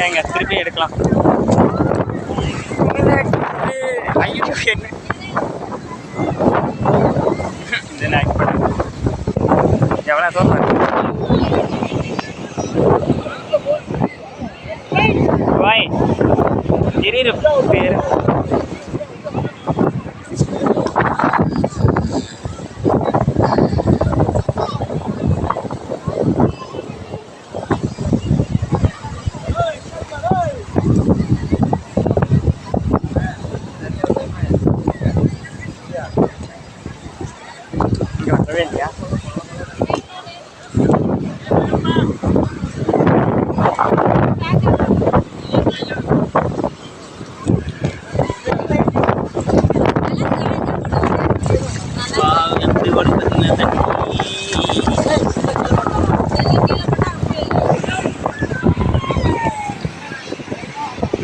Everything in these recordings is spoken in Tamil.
இங்க திருப்பி எடுக்கலாம் ஐயோ என்ன இது நான் எவ்வளோ இருக்கு? வாய் இரு பேர் இங்கே வரவே இல்லையா எப்படி ஓடி பார்த்தீங்கன்னா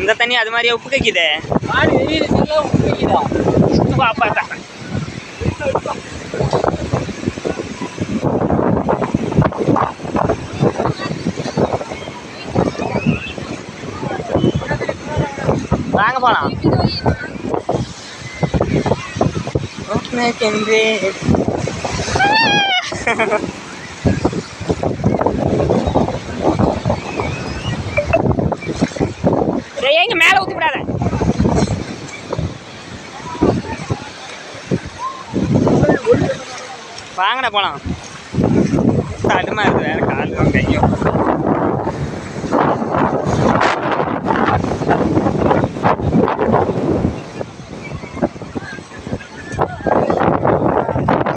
இந்த தண்ணி அது மாதிரியே உப்பு கைக்குதே பாப்பா வாங்க போலாம். டேய், எங்க மேல ஊத்தி விடாத வாங்கடா போலாம். தடுமா இருக்கு வேற கால்